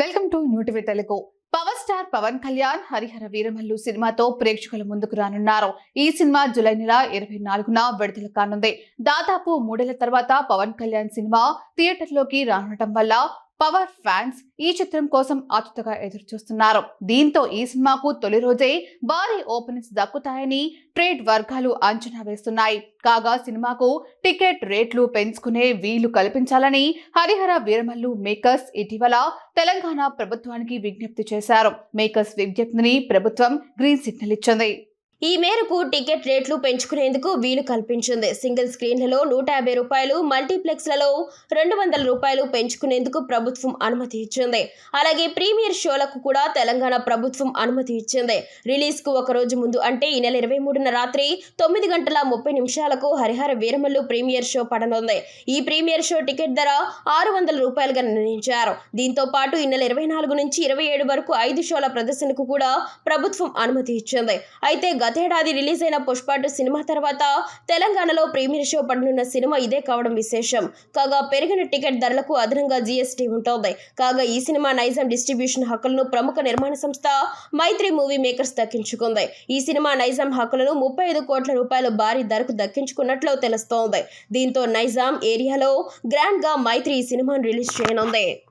Welcome to new TV Telugu. Power star Pawan Kalyan Harihara Veeramallu సినిమాతో ప్రేక్షకుల ముందుకు రానున్నారు. ఈ సినిమా జూలై నెల ఇరవై నాలుగున విడుదల కానుంది. దాదాపు మూడేళ్ళ తర్వాత పవన్ కళ్యాణ్ సినిమా థియేటర్లోకి రానుండటం వల్ల పవర్ ఫ్యాన్స్ ఈ చిత్రం కోసం ఆతుతగా ఎదురు చూస్తున్నారు దీంతో ఈ సినిమాకు తొలి రోజే భారీ ఓపెనింగ్స్ దక్కుతాయని ట్రేడ్ వర్గాలు అంచనా వేస్తున్నాయి. కాగా సినిమాకు టికెట్ రేట్లు పెంచుకునే వీలు కల్పించాలని హరిహర వీరమల్లు మేకర్స్ ఇటీవల తెలంగాణ ప్రభుత్వానికి విజ్ఞప్తి చేశారు. మేకర్స్ విజ్ఞప్తిని ప్రభుత్వం గ్రీన్ సిగ్నల్ ఇచ్చింది. ఈ మేరకు టికెట్ రేట్లు పెంచుకునేందుకు వీలు కల్పించింది. సింగిల్ స్క్రీన్లలో నూట యాభై రూపాయలు మల్టీప్లెక్స్లలో రెండు వందల రూపాయలు పెంచుకునేందుకు ప్రభుత్వం అనుమతి ఇచ్చింది. అలాగే ప్రీమియర్ షోలకు కూడా తెలంగాణ ప్రభుత్వం అనుమతి ఇచ్చింది. రిలీజ్కు ఒక రోజు ముందు అంటే ఈ నెల ఇరవై మూడున రాత్రి తొమ్మిది గంటల ముప్పై నిమిషాలకు హరిహర వీరమల్లు ప్రీమియర్ షో పడనుంది. ఈ ప్రీమియర్ షో టికెట్ ధర ఆరు వందల రూపాయలుగా నిర్ణయించారు. దీంతో పాటు ఈ నెల ఇరవై నాలుగు నుంచి ఇరవై ఏడు వరకు ఐదు షోల ప్రదర్శనకు కూడా ప్రభుత్వం అనుమతి ఇచ్చింది. అయితే గతేడాది రిలీజ్ అయిన పుష్పాటు సినిమా తర్వాత తెలంగాణలో ప్రీమియర్ షో పడనున్న సినిమా ఇదే కావడం విశేషం. కాగా పెరిగిన టికెట్ ధరలకు అదనంగా జీఎస్టీ ఉంటుంది. కాగా ఈ సినిమా నైజాం డిస్ట్రిబ్యూషన్ హక్కులను ప్రముఖ నిర్మాణ సంస్థ మైత్రి మూవీ మేకర్స్ దక్కించుకుంది. ఈ సినిమా నైజాం హక్కులను ముప్పై ఐదు కోట్ల రూపాయల భారీ ధరకు దక్కించుకున్నట్లు తెలుస్తోంది. దీంతో నైజాం ఏరియాలో గ్రాండ్గా మైత్రి ఈ సినిమాను రిలీజ్ చేయనుంది.